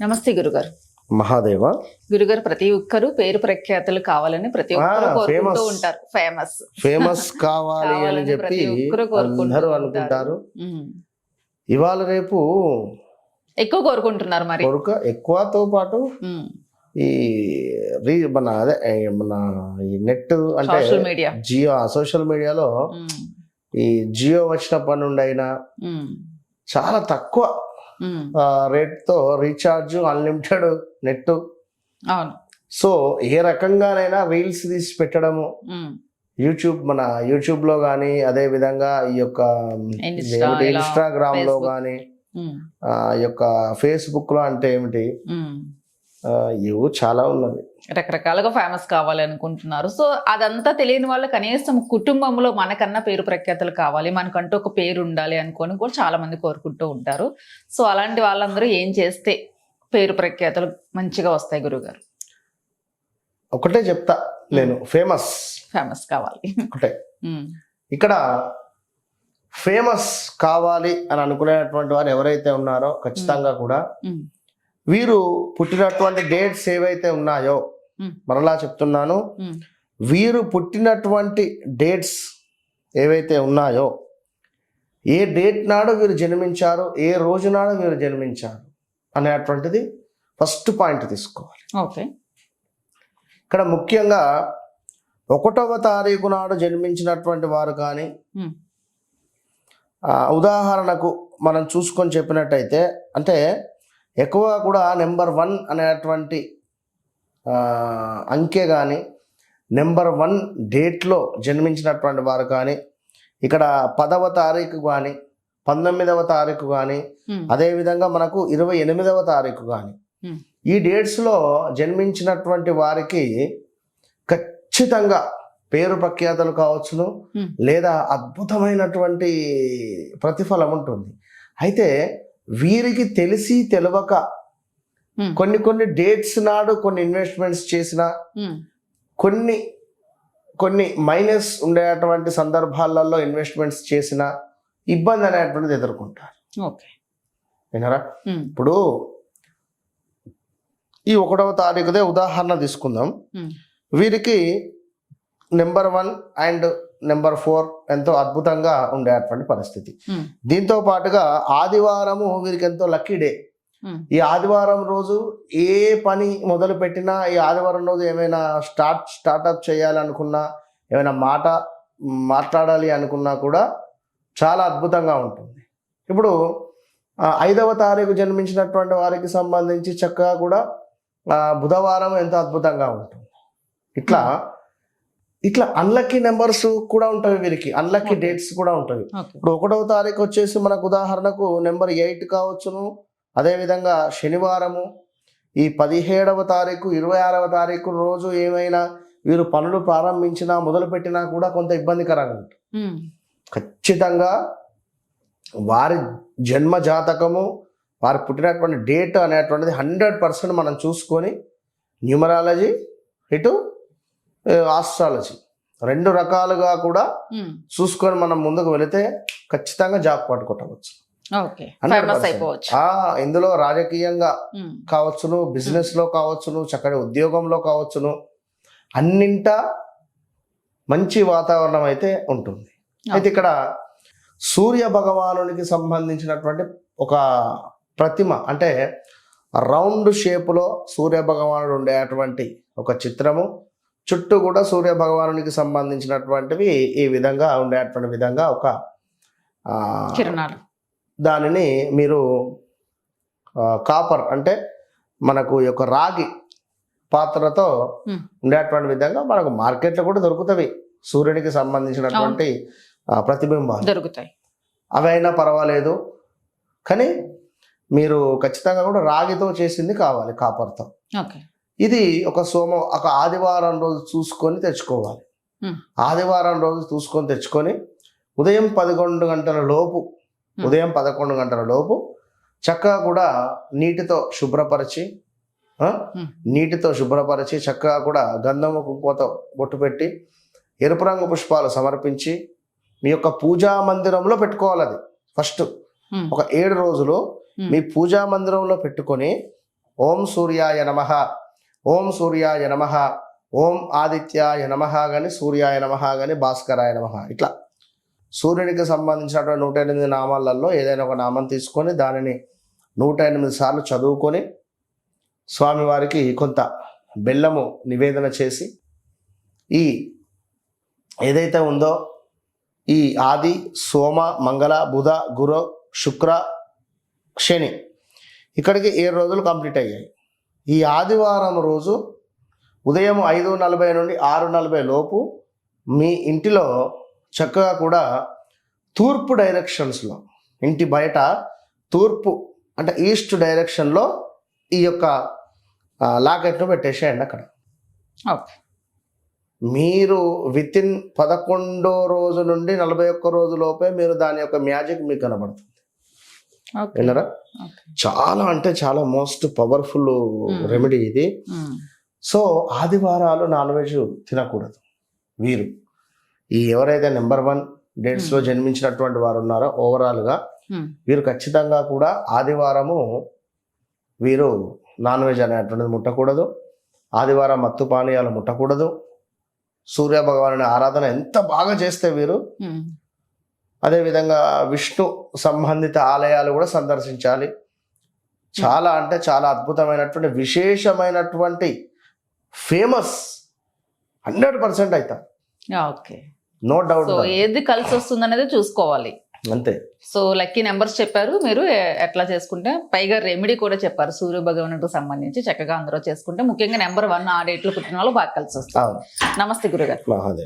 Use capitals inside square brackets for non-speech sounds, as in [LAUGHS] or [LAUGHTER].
నమస్తే గురుగారు మహాదేవ గురుగారు ప్రతి ఒక్కరు పేరు ప్రఖ్యాతులు కావాలని ప్రతి ఒక్కరు కోరుకుంటూ. ఉంటారు ఫేమస్ ఫేమస్ [LAUGHS] కావాలి అని చెప్పి అందరూ. అనుకుంటారు ఇవాళ రేపు ఎక్కువ కోరుకుంటున్నారు మరి కొడుక ఎక్కువతో పాటు. ఈ రీ మన అదే మన ఈ నెట్ అంటే సోషల్ మీడియా జియో సోషల్ మీడియాలో. ఈ జియో వచ్చినప్పటి నుండి అయినా. చాలా తక్కువ ఉమ్. రేట్తో రీఛార్జ్ అన్లిమిటెడ్ నెట్ సో ఏ రకంగానైనా రీల్స్ తీసి పెట్టడము. యూట్యూబ్ మన యూట్యూబ్లో కానీ అదే విధంగా ఈ యొక్క ఇన్స్టాగ్రామ్లో. కానీ. ఈ యొక్క ఫేస్బుక్లో అంటే ఏమిటి ఇవి చాలా ఉన్నది రకరకాలుగా ఫేమస్ కావాలి అనుకుంటున్నారు సో అదంతా తెలియని వాళ్ళు కనీసం కుటుంబంలో మనకన్నా పేరు ప్రఖ్యాతులు కావాలి. మనకంటూ ఒక పేరు ఉండాలి అనుకొని కూడా చాలా మంది కోరుకుంటూ ఉంటారు. సో అలాంటి వాళ్ళందరూ ఏం చేస్తే పేరు ప్రఖ్యాతులు మంచిగా వస్తాయి గురుగారు? ఒకటే చెప్తా నేను. ఫేమస్ ఫేమస్ కావాలి. ఒకటే. ఇక్కడ ఫేమస్ కావాలి అని అనుకునేటువంటి వారు ఎవరైతే ఉన్నారో ఖచ్చితంగా కూడా వీరు పుట్టినటువంటి డేట్స్ ఏవైతే ఉన్నాయో. మరలా చెప్తున్నాను. ఉమ్, వీరు పుట్టినటువంటి డేట్స్ ఏవైతే ఉన్నాయో ఏ డేట్ నాడు వీరు జన్మించారు ఏ రోజు నాడు వీరు జన్మించారు అనేటువంటిది ఫస్ట్ పాయింట్ తీసుకోవాలి. ఓకే. ఇక్కడ ముఖ్యంగా ఒకటవ తారీఖు నాడు జన్మించినటువంటి వారు కానీ ఆ, ఉదాహరణకు మనం చూసుకొని చెప్పినట్టయితే అంటే ఎక్కువ కూడా నెంబర్ వన్ అనేటువంటి అంకె కానీ నెంబర్ వన్ డేట్లో జన్మించినటువంటి వారు కానీ ఇక్కడ పదవ తారీఖు కానీ పంతొమ్మిదవ తారీఖు కానీ అదేవిధంగా మనకు ఇరవై ఎనిమిదవ తారీఖు కానీ. ఈ డేట్స్లో జన్మించినటువంటి వారికి ఖచ్చితంగా పేరు ప్రఖ్యాతలు కావచ్చును. లేదా అద్భుతమైనటువంటి ప్రతిఫలం ఉంటుంది అయితే వీరికి తెలిసి తెలియక కొన్ని కొన్ని డేట్స్ నాడు కొన్ని ఇన్వెస్ట్మెంట్స్ చేసిన ఉమ్, కొన్ని కొన్ని మైనస్ ఉండేటువంటి సందర్భాలలో ఇన్వెస్ట్మెంట్స్ చేసిన ఇబ్బంది అనేటువంటిది ఎదుర్కొంటారు. ఓకే వినరా ఉమ్, ఇప్పుడు ఈ ఒకటవ తారీఖుదే ఉదాహరణ తీసుకుందాం. వీరికి number one and number four ఎంతో అద్భుతంగా ఉండేటువంటి పరిస్థితి. దీంతో పాటుగా ఆదివారము వీరికి ఎంతో లక్కీ డే ఈ ఆదివారం రోజు ఏ పని మొదలు పెట్టినా ఈ ఆదివారం రోజు ఏమైనా స్టార్ట్ స్టార్ట్అప్ చేయాలనుకున్నా ఏమైనా మాట మాట్లాడాలి అనుకున్నా కూడా చాలా అద్భుతంగా ఉంటుంది. ఇప్పుడు ఐదవ తారీఖు జన్మించినటువంటి వారికి సంబంధించి చక్కగా కూడా బుధవారం ఎంతో అద్భుతంగా ఉంటుంది. ఇట్లా ఇట్లా అన్లక్కీ నెంబర్స్ కూడా ఉంటాయి వీరికి. అన్లక్కీ. డేట్స్ కూడా ఉంటాయి. ఇప్పుడు ఒకటవ తారీఖు వచ్చేసి మనకు ఉదాహరణకు నెంబర్ ఎయిట్ కావచ్చును. అదేవిధంగా శనివారము ఈ పదిహేడవ తారీఖు ఇరవై ఆరవ తారీఖు రోజు ఏమైనా వీరు పనులు ప్రారంభించినా మొదలుపెట్టినా కూడా కొంత ఇబ్బందికరంగా ఉంటుంది. ఖచ్చితంగా వారి జన్మ జాతకము వారు పుట్టినటువంటి డేట్ అనేటువంటిది హండ్రెడ్ పర్సెంట్ మనం చూసుకొని న్యూమరాలజీ ఇటు ఆస్ట్రాలజీ రెండు రకాలుగా కూడా చూసుకొని మనం ముందుకు వెళితే ఖచ్చితంగా జాబ్ పట్టుకొట్టవచ్చు ఓకే. 100%. ఫేమస్ అయిపోవచ్చు. ఆ ఇందులో రాజకీయంగా కావచ్చును బిజినెస్లో కావచ్చును చక్కటి ఉద్యోగంలో కావచ్చును అన్నింటా మంచి వాతావరణం అయితే ఉంటుంది. అయితే ఇక్కడ సూర్య భగవానునికి సంబంధించినటువంటి ఒక ప్రతిమ అంటే రౌండ్ షేపులో సూర్య భగవానుడు ఉండేటువంటి ఒక చిత్రము చుట్టూ కూడా సూర్య భగవానునికి సంబంధించినటువంటివి ఈ విధంగా ఉండేటువంటి విధంగా ఒక కిరణాలు. దానిని మీరు కాపర్ అంటే మనకు ఈ యొక్క రాగి పాత్రతో. ఉండేటువంటి విధంగా మనకు మార్కెట్లో కూడా దొరుకుతవి. సూర్యునికి సంబంధించినటువంటి ప్రతిబింబాలు. దొరుకుతాయి. అవైనా పర్వాలేదు. కానీ మీరు ఖచ్చితంగా కూడా రాగితో చేసింది కావాలి కాపర్తో. ఇది ఒక సోమ ఒక ఆదివారం రోజు చూసుకొని తెచ్చుకోవాలి. ఆదివారం రోజు చూసుకొని తెచ్చుకొని ఉదయం పదకొండు గంటల లోపు. ఉదయం పదకొండు గంటల లోపు చక్కగా కూడా నీటితో శుభ్రపరిచి. నీటితో శుభ్రపరిచి చక్కగా కూడా గంధము కుంకుమతో బొట్టు పెట్టి ఎరుపు రంగు పుష్పాలు సమర్పించి మీ యొక్క పూజా మందిరంలో పెట్టుకోవాలి అది. ఫస్ట్ ఒక ఏడు రోజులు మీ పూజా మందిరంలో పెట్టుకొని ఓం సూర్యాయ నమ ఓం సూర్యాయ నమ ఓం ఆదిత్యాయ నమ కానీ సూర్యాయ నమ కానీ భాస్కరాయ నమ ఇట్లా. సూర్యునికి సంబంధించినటువంటి నూట ఎనిమిది నామాలలో ఏదైనా ఒక నామం తీసుకొని దానిని నూట ఎనిమిది సార్లు చదువుకొని స్వామివారికి కొంత బెల్లము నివేదన చేసి ఈ ఏదైతే ఉందో ఈ ఆది సోమ మంగళ బుధ గురు శుక్ర శని ఇక్కడికి ఏడు రోజులు కంప్లీట్ అయ్యాయి. ఈ ఆదివారం రోజు ఉదయం ఐదు నలభై నుండి ఆరు నలభై లోపు మీ ఇంటిలో చక్కగా కూడా తూర్పు డైరెక్షన్స్లో ఇంటి బయట తూర్పు అంటే ఈస్ట్ డైరెక్షన్లో ఈ యొక్క లాకెట్ను పెట్టేసేయండి అక్కడ. ఓకే. మీరు విత్ ఇన్ పదకొండో రోజు నుండి నలభై ఒక్క రోజు లోపే మీరు దాని యొక్క మ్యాజిక్ మీకు కనబడుతుంది. విన్నారా? చాలా అంటే చాలా మోస్ట్ పవర్ఫుల్. రెమెడీ ఇది. సో ఆదివారాలు నాన్ వెజ్ తినకూడదు వీరు. ఈ ఎవరైతే నెంబర్ వన్ డేట్స్లో Hmm. జన్మించినటువంటి వారు ఉన్నారో ఓవరాల్గా ఉమ్. వీరు ఖచ్చితంగా కూడా ఆదివారము వీరు నాన్ వెజ్ అనేటువంటిది ముట్టకూడదు. ఆదివారం మత్తు పానీయాలు ముట్టకూడదు. సూర్య భగవానుని ఆరాధన ఎంత బాగా చేస్తే వీరు? ఉమ్. అదేవిధంగా విష్ణు సంబంధిత ఆలయాలు కూడా సందర్శించాలి. చాలా అంటే చాలా అద్భుతమైనటువంటి విశేషమైనటువంటి ఫేమస్ హండ్రెడ్ పర్సెంట్ అవుతారు ఓకే. నో డౌట్ సో ఏది కలిసి వస్తుంది అనేది చూసుకోవాలి. అంతే. సో లక్కీ నెంబర్స్ చెప్పారు. మీరు ఎట్లా చేసుకుంటే పైగా రెమెడీ కూడా చెప్పారు. సూర్య భగవానుడికి సంబంధించి చక్కగా అందరూ చేసుకుంటే ముఖ్యంగా నెంబర్ వన్ ఆ డేట్లో పుట్టిన వాళ్ళు బాగా కలిసి అవును. నమస్తే గురుగారు. మహాదేవ్.